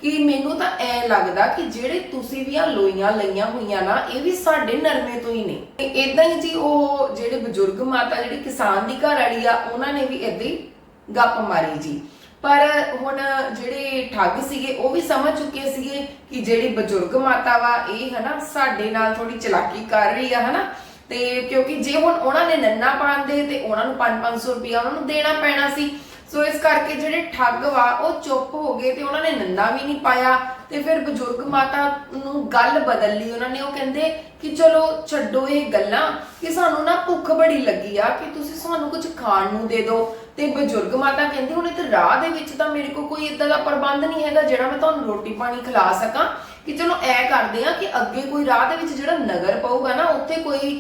ਕਿ ਮੈਨੂੰ ਤਾਂ ਐ ਲੱਗਦਾ ਕਿ ਜਿਹੜੇ ਤੁਸੀਂ ਵੀ ਆ ਲੋਈਆਂ ਲਈਆਂ ਹੋਈਆਂ ਨਾ, ਇਹ ਵੀ ਸਾਡੇ ਨਰਮੇ ਤੋਂ ਹੀ ਨੇ। ਇਦਾਂ ਹੀ ਜੀ ਉਹ ਜਿਹੜੇ ਬਜ਼ੁਰਗ ਮਾਤਾ, ਜਿਹੜੀ ਕਿਸਾਨ ਦੀ ਘਰ ਵਾਲੀ ਆ, ਉਹਨਾਂ ਨੇ ਵੀ ਇਦਾਂ ਹੀ ਗੱਪ ਮਾਰੀ ਜੀ। ਪਰ ਹੁਣ ਜਿਹੜੇ ਠੱਗ ਸੀਗੇ, ਉਹ ਵੀ ਸਮਝ ਚੁੱਕੇ ਸੀਗੇ ਕਿ ਜਿਹੜੀ ਬਜ਼ੁਰਗ ਮਾਤਾ ਵਾ, ਇਹ ਹਨਾ ਸਾਡੇ ਨਾਲ ਥੋੜੀ ਚਲਾਕੀ ਕਰ ਰਹੀ ਆ, ਹਨਾ। ਤੇ ਕਿਉਂਕਿ ਜੇ ਹੁਣ ਉਹਨਾਂ ਨੇ ਨੰਨਾ ਪਾਉਂਦੇ ਤੇ ਉਹਨਾਂ ਨੂੰ 5-500 ਰੁਪਇਆ ਉਹਨਾਂ ਨੂੰ ਦੇਣਾ ਪੈਣਾ ਸੀ ਸੋ ਇਸ ਕਰਕੇ ਜਿਹੜੇ ਠੱਗ ਵਾ, ਉਹ ਚੁੱਪ ਹੋ ਗਏ ਤੇ ਉਹਨਾਂ ਨੇ ਨੰਦਾ ਵੀ ਨਹੀਂ ਪਾਇਆ ਤੇ ਫਿਰ ਬਜ਼ੁਰਗ ਮਾਤਾ ਨੂੰ ਗੱਲ ਬਦਲ ਲਈ ਉਹਨਾਂ ਨੇ। ਉਹ ਕਹਿੰਦੇ ਕਿ ਚਲੋ ਛੱਡੋ ਇਹ ਗੱਲਾਂ, ਕਿ ਸਾਨੂੰ ਨਾ ਭੁੱਖ ਬੜੀ ਲੱਗੀ ਆ, ਕਿ ਤੁਸੀਂ ਸਾਨੂੰ ਕੁਝ ਖਾਣ ਨੂੰ ਦੇ ਦਿਓ। ਤੇ ਬਜ਼ੁਰਗ ਮਾਤਾ ਕਹਿੰਦੀ, ਹੁਣ ਇੱਥੇ ਰਾਹ ਦੇ ਵਿੱਚ ਤਾਂ ਮੇਰੇ ਕੋਲ ਕੋਈ ਇਦਾਂ ਦਾ ਪ੍ਰਬੰਧ ਨਹੀਂ ਹੈਗਾ ਜਿਹੜਾ ਮੈਂ ਤੁਹਾਨੂੰ ਰੋਟੀ ਪਾਣੀ ਖਿਲਾ ਸਕਾਂ। ਕਿ ਚਲੋ ਐ ਕਰਦੇ ਆ ਕਿ ਅੱਗੇ ਕੋਈ ਰਾਹ ਦੇ ਵਿੱਚ ਜਿਹੜਾ ਨਗਰ ਪਊਗਾ ਨਾ, ਉੱਥੇ ਕੋਈ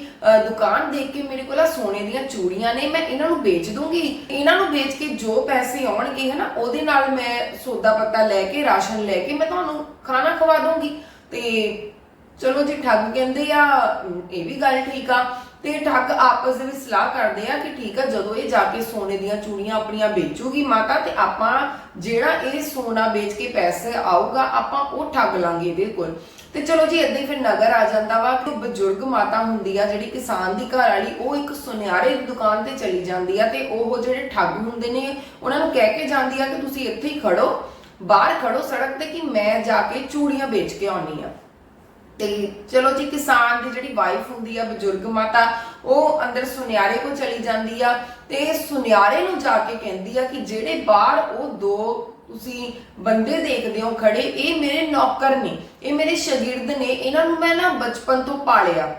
ਦੁਕਾਨ ਦੇਖ ਕੇ ਮੇਰੇ ਕੋਲ ਆ ਸੋਨੇ ਦੀਆਂ ਚੂੜੀਆਂ ਨੇ, ਮੈਂ ਇਹਨਾਂ ਨੂੰ ਵੇਚ ਦੂੰਗੀ। ਇਹਨਾਂ ਨੂੰ ਵੇਚ ਕੇ ਜੋ ਪੈਸੇ ਆਉਣਗੇ, ਹਨਾ, ਉਹਦੇ ਨਾਲ ਮੈਂ ਸੌਦਾ ਪੱਤਾ ਲੈ ਕੇ, ਰਾਸ਼ਨ ਲੈ ਕੇ, ਮੈਂ ਤੁਹਾਨੂੰ ਖਾਣਾ ਖਵਾ ਦੂੰਗੀ। ਤੇ ਚਲੋ ਜੀ ਠੱਗ ਕਹਿੰਦੇ ਆ, ਇਹ ਵੀ ਗੱਲ ਠੀਕ ਆ। ਤੇ ਠੱਗ ਆਪਸ ਦੇ ਵਿੱਚ ਸਲਾਹ ਕਰਦੇ ਆ ਕਿ ਠੀਕ ਆ, ਜਦੋਂ ਇਹ ਜਾ ਕੇ ਸੋਨੇ ਦੀਆਂ ਚੂੜੀਆਂ ਆਪਣੀਆਂ ਵੇਚੂਗੀ ਮਾਤਾ ਤੇ ਆਪਾਂ ਜਿਹੜਾ ਇਹ ਸੋਨਾ ਵੇਚ ਕੇ ਪੈਸੇ ਆਊਗਾ, ਆਪਾਂ ਉਹ ਠੱਗ ਲਾਂਗੇ ਇਹਦੇ ਤੇ ਚਲੋ ਜੀ, ਏਦਾਂ ਹੀ ਫਿਰ ਨਗਰ ਆ ਜਾਂਦਾ ਵਾ ਕਿ ਬਜ਼ੁਰਗ ਮਾਤਾ ਹੁੰਦੀ ਆ, ਜਿਹੜੀ ਕਿਸਾਨ ਦੀ ਘਰ ਵਾਲੀ, ਉਹ ਇੱਕ ਸੁਨਿਆਰੇ ਦੀ ਦੁਕਾਨ ਤੇ ਚਲੀ ਜਾਂਦੀ ਆ ਤੇ ਉਹ ਜਿਹੜੇ ਠੱਗ ਹੁੰਦੇ ਨੇ, ਉਹਨਾਂ ਨੂੰ ਕਹਿ ਕੇ ਜਾਂਦੀ ਆ ਕਿ ਤੁਸੀਂ ਇੱਥੇ ਹੀ ਖੜੋ, ਬਾਹਰ ਖੜੋ ਸੜਕ ਤੇ ਕਿ ਮੈਂ ਜਾ ਕੇ ਚੂੜੀਆਂ ਵੇਚ ਕੇ ਆਉਣੀ ਆ। ਤੇ ਚਲੋ ਜੀ, ਕਿਸਾਨ ਦੀ ਜਿਹੜੀ ਵਾਈਫ ਹੁੰਦੀ ਆ, ਬਜ਼ੁਰਗ ਮਾਤਾ, ਉਹ ਅੰਦਰ ਸੁਨਿਆਰੇ ਕੋ ਚਲੀ ਜਾਂਦੀ ਆ ਤੇ ਸੁਨਿਆਰੇ ਨੂੰ ਜਾ ਕੇ ਕਹਿੰਦੀ ਆ ਕਿ ਜਿਹੜੇ ਬਾਹਰ ਉਹ ਦੋ ਤੁਸੀਂ ਬੰਦੇ ਦੇਖਦੇ ਹੋ ਖੜੇ, ਇਹ ਮੇਰੇ ਨੌਕਰ ਨੇ, ਇਹ ਮੇਰੇ ਸ਼ਾਗਿਰਦ ਨੇ, ਇਹਨਾਂ ਨੂੰ ਮੈਂ ਨਾ ਬਚਪਨ ਤੋਂ ਪਾਲਿਆ।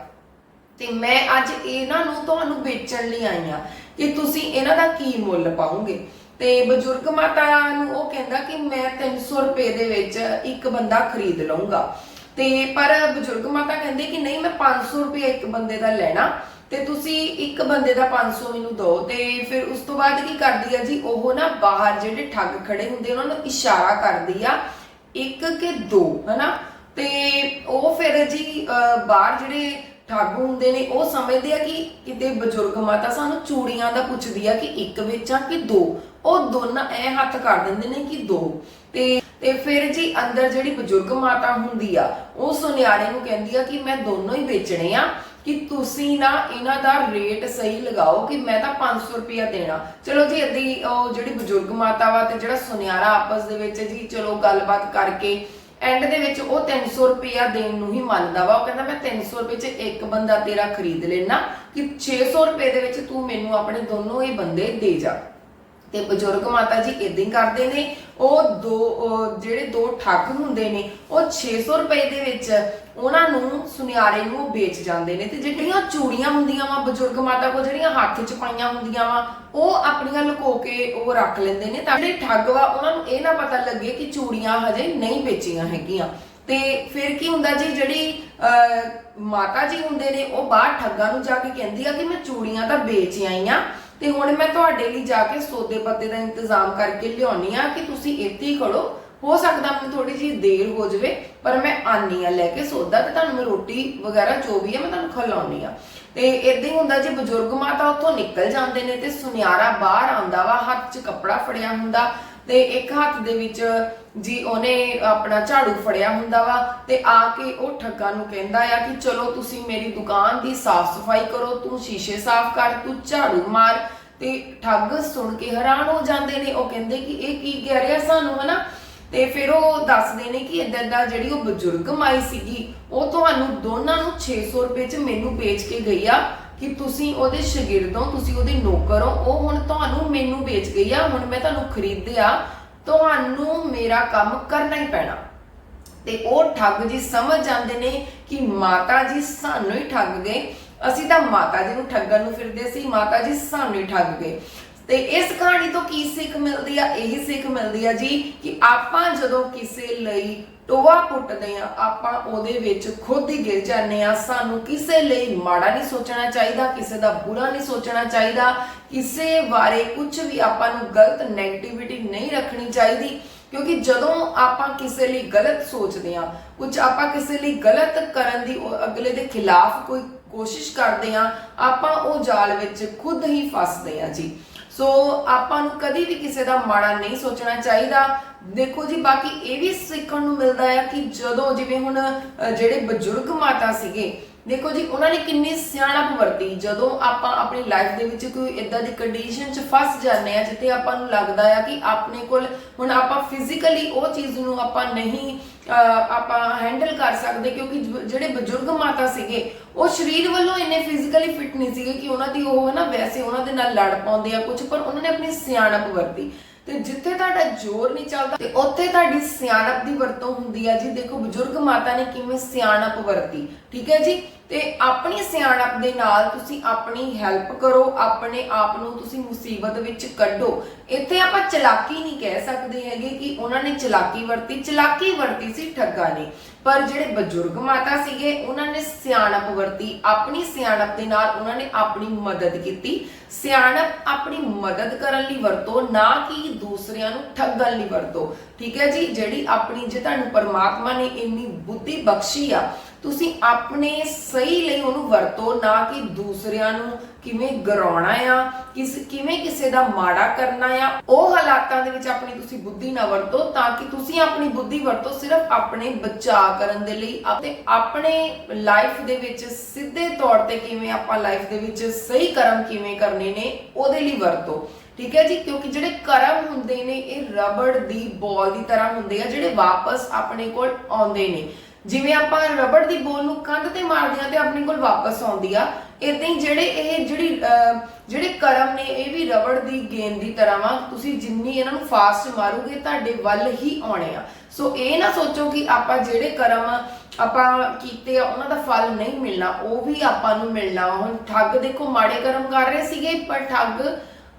ਤੇ ਮੈਂ ਅੱਜ ਇਹਨਾਂ ਨੂੰ ਤੁਹਾਨੂੰ ਵੇਚਣ ਲਈ ਆਈ ਆ ਕਿ ਤੁਸੀਂ ਇਹਨਾਂ ਦਾ ਕੀ ਮੁੱਲ ਪਾਉਂਗੇ ਤੇ ਬਜ਼ੁਰਗ ਮਾਤਾ ਨੂੰ ਉਹ ਕਹਿੰਦਾ ਕਿ ਮੈਂ 300 ਰੁਪਏ ਦੇ ਵਿੱਚ ਇੱਕ ਬੰਦਾ ਖਰੀਦ ਲਵਾਂਗਾ ਤੇ ਪਰ ਬਜ਼ੁਰਗ ਮਾਤਾ ਕਹਿੰਦੇ ਕਿ ਨਹੀਂ, ਮੈਂ 500 ਰੁਪਏ ਇੱਕ ਬੰਦੇ ਦਾ ਲੈਣਾ ਤੇ ਤੁਸੀਂ ਇੱਕ ਬੰਦੇ ਦਾ 500 ਮੈਨੂੰ ਦਿਓ। ਤੇ ਫਿਰ ਉਸ ਤੋਂ ਬਾਅਦ ਕੀ ਕਰਦੀ ਆ ਜੀ, ਉਹ ਨਾ ਬਾਹਰ ਜਿਹੜੇ ਠੱਗ ਖੜੇ ਹੁੰਦੇ ਉਹਨਾਂ ਨੂੰ ਇਸ਼ਾਰਾ ਕਰਦੀ ਆ, ਇੱਕ ਕਿ ਦੋ, ਹਨਾ? ਤੇ ਉਹ ਫਿਰ ਜੀ ਬਾਹਰ ਜਿਹੜੇ ਠੱਗ ਹੁੰਦੇ ਨੇ, ਉਹ ਸਮਝਦੇ ਆ ਕਿ ਕਿਤੇ ਬਜ਼ੁਰਗ ਮਾਤਾ ਸਾਨੂੰ ਚੂੜੀਆਂ ਦਾ ਪੁੱਛਦੀ ਆ ਕਿ ਇੱਕ ਵੇਚਾਂ ਕਿ ਦੋ? ਉਹ ਦੋਨਾਂ ਐ ਹੱਥ ਕਰ ਦਿੰਦੇ ਨੇ ਕਿ ਦੋ। ਤੇ ਤੇ ਫਿਰ ਜੀ ਅੰਦਰ ਜਿਹੜੀ ਬਜ਼ੁਰਗ ਮਾਤਾ ਹੁੰਦੀ ਆ, ਉਹ ਸੁਨਿਆਰੇ ਨੂੰ ਕਹਿੰਦੀ ਆ ਕਿ ਮੈਂ ਦੋਨੋਂ ਹੀ ਵੇਚਣੇ ਆ, ਕਿ ਤੁਸੀਂ ਨਾ ਇਹਨਾਂ ਦਾ ਰੇਟ ਸਹੀ ਲਗਾਓ ਕਿ ਮੈਂ ਤਾਂ 500 ਰੁਪਇਆ ਦੇਣਾ। ਚਲੋ ਜੀ, ਅੱਧੀ ਉਹ ਜਿਹੜੀ ਬਜ਼ੁਰਗ ਮਾਤਾ ਵਾ ਤੇ ਜਿਹੜਾ ਸੁਨਿਆਰਾ ਆਪਸ ਦੇ ਵਿੱਚ ਜੀ, ਚਲੋ ਗੱਲਬਾਤ ਕਰਕੇ ਐਂਡ ਦੇ ਵਿੱਚ ਉਹ 300 ਰੁਪਇਆ ਦੇਣ ਨੂੰ ਹੀ ਮੰਨਦਾ ਵਾ। ਉਹ ਕਹਿੰਦਾ, ਮੈਂ 300 ਰੁਪਏ 'ਚ ਇੱਕ ਬੰਦਾ ਤੇਰਾ ਖਰੀਦ ਲੈਣਾ ਕਿ 600 ਰੁਪਏ ਦੇ ਵਿੱਚ ਤੂੰ ਮੈਨੂੰ ਆਪਣੇ ਦੋਨੋਂ ਹੀ ਬੰਦੇ ਦੇ ਜਾ। ਤੇ ਬਜ਼ੁਰਗ ਮਾਤਾ ਜੀ ਇਦਾਂ ਹੀ ਕਰਦੇ ਨੇ ਉਹ ਦੋ ਜਿਹੜੇ ਦੋ ਠੱਗ ਹੁੰਦੇ ਨੇ ਉਹ 600 ਰੁਪਏ ਦੇ ਵਿੱਚ ਉਹਨਾਂ ਨੂੰ ਸੁਨਿਆਰੇ ਨੂੰ ਵੇਚ ਜਾਂਦੇ ਨੇ ਤੇ ਜਿਹੜੀਆਂ ਚੂੜੀਆਂ ਹੁੰਦੀਆਂ ਵਾ ਬਜ਼ੁਰਗ ਮਾਤਾ ਕੋਲ ਜਿਹੜੀਆਂ ਹੱਥ 'ਚ ਪਾਈਆਂ ਹੁੰਦੀਆਂ ਵਾ ਉਹ ਆਪਣੀਆਂ ਲੁਕੋ ਕੇ ਉਹ ਰੱਖ ਲੈਂਦੇ ਨੇ ਤਾਂ ਜਿਹੜੇ ਠੱਗ ਵਾ ਉਹਨਾਂ ਨੂੰ ਇਹ ਨਾ ਪਤਾ ਲੱਗੇ ਕਿ ਚੂੜੀਆਂ ਹਜੇ ਨਹੀਂ ਵੇਚੀਆਂ ਹੈਗੀਆਂ। ਤੇ ਫਿਰ ਕੀ ਹੁੰਦਾ ਜੀ ਜਿਹੜੀ ਅਹ, ਮਾਤਾ ਜੀ ਹੁੰਦੇ ਨੇ ਉਹ ਬਾਹਰ ਠੱਗਾਂ ਨੂੰ ਜਾ ਕੇ ਕਹਿੰਦੀ ਆ ਕਿ ਮੈਂ ਚੂੜੀਆਂ ਤਾਂ ਵੇਚ ਆਈ ਆ ਤੇ ਹੁਣ ਮੈਂ ਤੁਹਾਡੇ ਲਈ ਜਾ ਕੇ ਸੌਦੇ ਪੱਤੇ ਦਾ ਇੰਤਜ਼ਾਮ ਕਰਕੇ ਲਿਆਉਣੀ ਆ ਕਿ ਤੁਸੀਂ ਇੱਥੇ ਹੀ ਖੜੋ। ਹੋ ਸਕਦਾ ਮੈਨੂੰ ਥੋੜੀ ਜਿਹੀ ਦੇਰ ਹੋ ਜਾਵੇ, ਪਰ ਮੈਂ ਆਨੀ ਆ ਲੈ ਕੇ ਸੌਦਾ ਤੇ ਤੁਹਾਨੂੰ ਮੈਂ ਰੋਟੀ ਵਗੈਰਾ ਜੋ ਵੀ ਹੈ ਮੈਂ ਤੁਹਾਨੂੰ ਖਿਲਾਉਣੀ ਆ। ਤੇ ਇਦਾਂ ਹੀ ਹੁੰਦਾ ਜੇ ਬਜ਼ੁਰਗ ਮਾਤਾ ਉੱਥੋਂ ਨਿਕਲ ਜਾਂਦੇ ਨੇ ਤੇ ਸੁਨਿਆਰਾ ਬਾਹਰ ਆਉਂਦਾ ਵਾ, ਹੱਥ 'ਚ ਕੱਪੜਾ ਫੜਿਆ ਹੁੰਦਾ ਤੇ ਇੱਕ ਹੱਥ ਦੇ ਵਿੱਚ ਜੀ ਉਹਨੇ ਆਪਣਾ ਝਾੜੂ ਫੜਿਆ ਹੁੰਦਾ ਵਾ ਤੇ ਆ ਕੇ ਉਹ ਠੱਗਾ ਨੂੰ ਕਹਿੰਦਾ ਆ ਕਿ ਚਲੋ ਤੁਸੀਂ ਮੇਰੀ ਦੁਕਾਨ ਦੀ ਸਾਫ਼ ਸਫ਼ਾਈ ਕਰੋ, ਤੂੰ ਸ਼ੀਸ਼ੇ ਸਾਫ਼ ਕਰ, ਤੂੰ ਝਾੜੂ ਮਾਰ। ਤੇ ਠੱਗ ਸੁਣ ਕੇ ਹੈਰਾਨ ਹੋ ਜਾਂਦੇ ਨੇ, ਉਹ ਕਹਿੰਦੇ ਕਿ ਇਹ ਕੀ ਕਹਿ ਰਿਹਾ ਸਾਨੂੰ, ਹਨਾ? ਤੇ ਫਿਰ ਉਹ ਦੱਸਦੇ ਨੇ ਕਿ ਇਦਾਂ ਦਾ ਜਿਹੜੀ ਉਹ ਬਜ਼ੁਰਗ ਮਾਈ ਸੀਗੀ, ਉਹ ਤੁਹਾਨੂੰ ਦੋਨਾਂ ਨੂੰ 600 ਰੁਪਏ 'ਚ ਮੈਨੂੰ ਵੇਚ ਕੇ ਗਈ ਆ। ਕਿ ਤੁਸੀਂ ਉਹਦੇ ਸ਼ਾਗਿਰਦ ਹੋ ਤੁਸੀਂ ਉਹਦੇ ਨੌਕਰ ਹੋ, ਉਹ ਹੁਣ ਤੁਹਾਨੂੰ ਮੈਨੂੰ ਵੇਚ ਗਈ ਆ, ਹੁਣ ਮੈਂ ਤੁਹਾਨੂੰ ਖਰੀਦਿਆ ਤੁਹਾਨੂੰ ਮੇਰਾ ਕੰਮ ਕਰਨਾ ਹੀ ਪੈਣਾ। ਤੇ ਉਹ ਠੱਗ ਜੀ ਸਮਝ ਜਾਂਦੇ ਨੇ ਕਿ ਮਾਤਾ ਜੀ ਸਾਨੂੰ ਹੀ ਠੱਗ ਗਏ। ਅਸੀਂ ਤਾਂ ਮਾਤਾ ਜੀ ਨੂੰ ਠੱਗਣ ਨੂੰ ਫਿਰਦੇ ਸੀ, ਮਾਤਾ ਜੀ ਸਾਨੂੰ ਹੀ ਠੱਗ ਗਏ। ਤੇ ਇਸ ਕਹਾਣੀ ਤੋਂ ਕੀ ਸਿੱਖ ਮਿਲਦੀ ਆ? ਇਹੀ ਸਿੱਖ ਮਿਲਦੀ ਆ ਜੀ ਕਿ ਆਪਾਂ ਜਦੋਂ ਕਿਸੇ ਲਈ ਟੋਆ ਪੁੱਟਦੇ ਆ ਆਪਾਂ ਉਹਦੇ ਵਿੱਚ ਖੁਦ ਹੀ ਗਿਰ ਜਾਂਦੇ ਆ ਸਾਨੂੰ ਕਿਸੇ ਲਈ ਮਾੜਾ ਨਹੀਂ ਸੋਚਣਾ ਚਾਹੀਦਾ, ਕਿਸੇ ਦਾ ਬੁਰਾ ਨਹੀਂ ਸੋਚਣਾ ਚਾਹੀਦਾ। ਕਿਸੇ ਬਾਰੇ ਕੁਝ ਵੀ ਆਪਾਂ ਨੂੰ ਗਲਤ ਨੈਗੇਟਿਵਿਟੀ ਨਹੀਂ ਰੱਖਣੀ ਚਾਹੀਦੀ, ਕਿਉਂਕਿ ਜਦੋਂ ਆਪਾਂ ਕਿਸੇ ਲਈ ਗਲਤ ਸੋਚਦੇ ਆ ਕੁਝ ਆਪਾਂ ਕਿਸੇ ਲਈ ਗਲਤ ਕਰਨ ਦੀ ਅਗਲੇ ਦੇ ਖਿਲਾਫ ਕੋਈ ਕੋਸ਼ਿਸ਼ ਕਰਦੇ ਆ ਆਪਾਂ ਉਹ ਜਾਲ ਵਿੱਚ ਖੁਦ ਹੀ ਫਸਦੇ ਆ ਜੀ। ਸੋ ਆਪਾਂ ਨੂੰ ਕਦੀ ਵੀ ਕਿਸੇ ਦਾ ਮਾੜਾ ਨਹੀਂ ਸੋਚਣਾ ਚਾਹੀਦਾ। ਦੇਖੋ ਜੀ, ਬਾਕੀ ਇਹ ਵੀ ਸਿੱਖਣ ਨੂੰ ਮਿਲਦਾ ਹੈ ਕਿ ਜਦੋਂ ਜਿਵੇਂ ਹੁਣ ਜਿਹੜੇ ਬਜ਼ੁਰਗ ਮਾਤਾ ਸੀਗੇ ਦੇਖੋ ਜੀ ਉਹਨਾਂ ਨੇ ਕਿੰਨੀ ਸਿਆਣਪ ਵਰਤੀ। ਜਦੋਂ ਆਪਾਂ ਆਪਣੀ ਲਾਈਫ ਦੇ ਵਿੱਚ ਕੋਈ ਇਦਾਂ ਦੀ ਕੰਡੀਸ਼ਨ 'ਚ ਫਸ ਜਾਂਦੇ ਆ ਜਿੱਥੇ ਆਪਾਂ ਨੂੰ ਲੱਗਦਾ ਆ ਕਿ ਆਪਣੇ ਕੋਲ ਹੁਣ ਆਪਾਂ ਫਿਜ਼ੀਕਲੀ ਉਹ ਚੀਜ਼ ਨੂੰ ਆਪਾਂ ਨਹੀਂ ਅਹ, ਆਪਾਂ ਹੈਂਡਲ ਕਰ ਸਕਦੇ ਕਿਉਂਕਿ ਜਿਹੜੇ ਬਜ਼ੁਰਗ ਮਾਤਾ ਸੀਗੇ ਉਹ ਸਰੀਰ ਵੱਲੋਂ ਇੰਨੇ ਫਿਜ਼ੀਕਲੀ ਫਿਟ ਨਹੀਂ ਸੀਗੇ ਕਿ ਉਹਨਾਂ ਦੀ ਉਹ ਨਾ ਵੈਸੇ ਉਹਨਾਂ ਦੇ ਨਾਲ ਲੜ ਪਾਉਂਦੇ ਆ ਕੁਝ ਪਰ ਉਹਨਾਂ ਨੇ ਆਪਣੀ ਸਿਆਣਪ ਵਰਤੀ। ਤੇ ਜਿੱਥੇ ਤੁਹਾਡਾ ਜ਼ੋਰ ਨਹੀਂ ਚੱਲਦਾ, ਤੇ ਉੱਥੇ ਤੁਹਾਡੀ ਸਿਆਣਪ ਦੀ ਵਰਤੋਂ ਹੁੰਦੀ ਆ ਜੀ। ਦੇਖੋ, ਬਜ਼ੁਰਗ ਮਾਤਾ ਨੇ ਕਿਵੇਂ ਸਿਆਣਪ ਵਰਤੀ, ਠੀਕ ਹੈ ਜੀ? ਤੇ ਆਪਣੀ ਸਿਆਣਪ ਦੇ ਨਾਲ ਤੁਸੀਂ ਆਪਣੀ ਹੈਲਪ ਕਰੋ, ਆਪਣੇ ਆਪ ਨੂੰ ਤੁਸੀਂ ਮੁਸੀਬਤ ਵਿੱਚ ਕੱਢੋ। ਇੱਥੇ ਆਪਾਂ ਚਲਾਕੀ ਨਹੀਂ ਕਹਿ ਸਕਦੇ ਹੈਗੇ ਕਿ ਉਹਨਾਂ ਨੇ ਚਲਾਕੀ ਵਰਤੀ ਚਲਾਕੀ ਵਰਤੀ ਸੀ ਠੱਗਾ ਨੇ। ਪਰ ਜਿਹੜੇ ਬਜ਼ੁਰਗ ਮਾਤਾ ਸੀਗੇ, ਉਹਨਾਂ ਨੇ ਸਿਆਣਪ ਵਰਤੀ, ਆਪਣੀ ਸਿਆਣਪ ਦੇ ਨਾਲ ਉਹਨਾਂ ਨੇ ਆਪਣੀ ਮਦਦ ਕੀਤੀ। ਸਿਆਣਪ ਆਪਣੀ ਮਦਦ ਕਰਨ ਲਈ ਵਰਤੋ, ਨਾ ਕਿ ਦੂਸਰਿਆਂ ਨੂੰ ਠੱਗਣ ਲਈ ਵਰਤੋ। ਠੀਕ ਹੈ ਜੀ? ਜਿਹੜੀ ਆਪਣੀ ਜੇ ਤੁਹਾਨੂੰ ਪਰਮਾਤਮਾ ਨੇ ਇੰਨੀ ਬੁੱਧੀ ਬਖਸ਼ੀ ਆ ਤੁਸੀਂ ਆਪਣੇ ਸਹੀ ਲਈ ਉਹਨੂੰ ਵਰਤੋ, ਨਾ ਕਿ ਦੂਸਰਿਆਂ ਨੂੰ ਕਿਵੇਂ ਗਰਾਉਣਾ ਆ, ਕਿਸ, ਕਿਵੇਂ ਕਿਸੇ ਦਾ ਮਾੜਾ ਕਰਨਾ ਆ, ਉਹ ਹਾਲਾਤਾਂ ਦੇ ਵਿੱਚ ਆਪਣੀ ਤੁਸੀਂ ਬੁੱਧੀ ਨਾ ਵਰਤੋ, ਤਾਂ ਕਿ ਤੁਸੀਂ ਆਪਣੀ ਬੁੱਧੀ ਵਰਤੋ ਸਿਰਫ ਆਪਣੇ ਬਚਾਅ ਕਰਨ ਦੇ ਲਈ ਅਤੇ ਆਪਣੇ ਲਾਈਫ ਦੇ ਵਿੱਚ ਸਿੱਧੇ ਤੌਰ ਤੇ ਕਿਵੇਂ ਆਪਾਂ ਲਾਈਫ ਦੇ ਵਿੱਚ ਸਹੀ ਕਰਮ ਕਿਵੇਂ ਕਰਨੇ ਨੇ, ਉਹਦੇ ਲਈ ਵਰਤੋ। ਠੀਕ ਹੈ ਜੀ? ਕਿਉਂਕਿ ਜਿਹੜੇ ਕਰਮ ਹੁੰਦੇ ਨੇ, ਇਹ ਰਬੜ ਦੀ ਬੋਲ ਦੀ ਤਰ੍ਹਾਂ ਹੁੰਦੇ ਆ, ਜਿਹੜੇ ਵਾਪਸ ਆਪਣੇ ਕੋਲ ਆਉਂਦੇ ਨੇ। ਜਿਵੇਂ ਆਪਾਂ ਰਬੜ ਦੀ ਬੋਲ ਨੂੰ ਕੰਧ ਤੇ ਮਾਰਦੇ ਆ ਤੇ ਆਪਣੇ ਕੋਲ ਵਾਪਸ ਆਉਂਦੀ ਆ ਇਦਾਂ ਹੀ ਜਿਹੜੇ ਇਹ ਜਿਹੜੀ ਜਿਹੜੇ ਕਰਮ ਨੇ, ਇਹ ਵੀ ਰਬੜ ਦੀ ਗੇਂਦ ਦੀ ਤਰ੍ਹਾਂ ਵਾ। ਤੁਸੀਂ ਜਿੰਨੀ ਇਹਨਾਂ ਨੂੰ ਫਾਸਟ ਮਾਰੋਗੇ, ਤੁਹਾਡੇ ਵੱਲ ਹੀ ਆਉਣੇ ਆ। ਸੋ ਇਹ ਨਾ ਸੋਚੋ ਕਿ ਆਪਾਂ ਜਿਹੜੇ ਕਰਮ ਆਪਾਂ ਕੀਤੇ ਆ, ਉਹਨਾਂ ਦਾ ਫਲ ਨਹੀਂ ਮਿਲਣਾ, ਉਹ ਵੀ ਆਪਾਂ ਨੂੰ ਮਿਲਣਾ। ਹੁਣ ਠੱਗ ਦੇਖੋ, ਮਾੜੇ ਕਰਮ ਕਰ ਰਹੇ ਸੀਗੇ, ਪਰ ਠੱਗ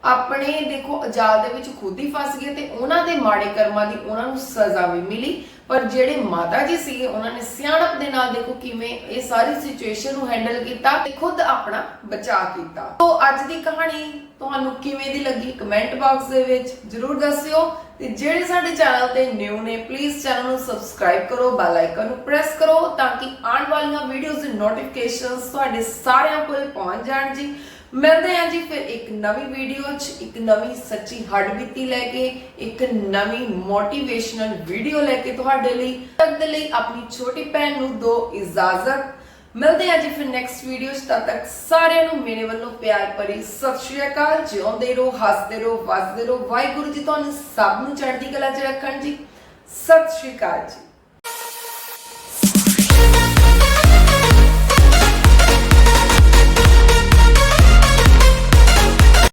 ਆਪਣੇ ਦੇਖੋ, ਅਜਾਲ ਦੇ ਵਿੱਚ ਖੁਦ ਹੀ ਫਸ ਗਏ ਤੇ ਉਹਨਾਂ ਦੇ ਮਾੜੇ ਕਰਮਾਂ ਦੀ ਉਹਨਾਂ ਨੂੰ ਸਜ਼ਾ ਵੀ ਮਿਲੀ। ਪਰ ਜਿਹੜੇ ਮਾਤਾ ਜੀ ਸੀ ਉਹਨਾਂ ਨੇ ਸਿਆਣਪ ਦੇ ਨਾਲ ਦੇਖੋ ਕਿਵੇਂ ਇਹ ਸਾਰੀ ਸਿਚੁਏਸ਼ਨ ਨੂੰ ਹੈਂਡਲ ਕੀਤਾ ਤੇ ਖੁਦ ਆਪਣਾ ਬਚਾਅ ਕੀਤਾ। ਤੋਂ ਅੱਜ ਦੀ ਕਹਾਣੀ ਤੁਹਾਨੂੰ ਕਿਵੇਂ ਦੀ ਲੱਗੀ? ਕਮੈਂਟ ਬਾਕਸ ਦੇ ਵਿੱਚ ਜਰੂਰ ਦੱਸਿਓ। ਤੇ ਜਿਹੜੇ ਸਾਡੇ ਚੈਨਲ ਤੇ ਨਿਊ ਨੇ ਪਲੀਜ਼ ਚੈਨਲ ਨੂੰ ਸਬਸਕ੍ਰਾਈਬ ਕਰੋ ਬੈਲ ਆਈਕਨ ਨੂੰ ਪ੍ਰੈਸ ਕਰੋ, ਤਾਂ ਕਿ ਆਉਣ ਵਾਲੀਆਂ ਵੀਡੀਓਜ਼ ਦੇ ਨੋਟੀਫਿਕੇਸ਼ਨਸ ਤੁਹਾਡੇ ਸਾਰਿਆਂ ਕੋਲ ਪਹੁੰਚ ਜਾਣ ਜੀ। ਮਿਲਦੇ ਹਾਂ ਜੀ ਫਿਰ ਇੱਕ ਨਵੀਂ ਵੀਡੀਓ 'ਚ, ਇੱਕ ਨਵੀਂ ਸੱਚੀ ਹੱਡਬੀਤੀ ਲੈ ਕੇ, ਇੱਕ ਨਵੀਂ ਮੋਟੀਵੇਸ਼ਨਲ ਵੀਡੀਓ ਲੈ ਕੇ ਤੁਹਾਡੇ ਲਈ। ਤਦ ਦੇ ਲਈ ਆਪਣੀ ਛੋਟੀ ਭੈਣ ਨੂੰ ਦੋ ਇਜਾਜ਼ਤ। ਮਿਲਦੇ ਹਾਂ ਜੀ ਫਿਰ ਨੈਕਸਟ ਵੀਡੀਓ 'ਚ। ਤਦ ਤੱਕ ਸਾਰਿਆਂ ਨੂੰ ਮੇਰੇ ਵੱਲੋਂ ਪਿਆਰ ਭਰੀ ਸਤਿ ਸ਼੍ਰੀ ਅਕਾਲ। ਜਿਉਂਦੇ ਰਹੋ, ਹੱਸਦੇ ਰਹੋ, ਵੱਸਦੇ ਰਹੋ। ਵਾਹਿਗੁਰੂ ਜੀ ਤੁਹਾਨੂੰ ਸਭ ਨੂੰ ਚੜ੍ਹਦੀ ਕਲਾ 'ਚ ਰੱਖਣ ਜੀ। ਸਤਿ ਸ਼੍ਰੀ ਅਕਾਲ ਜੀ।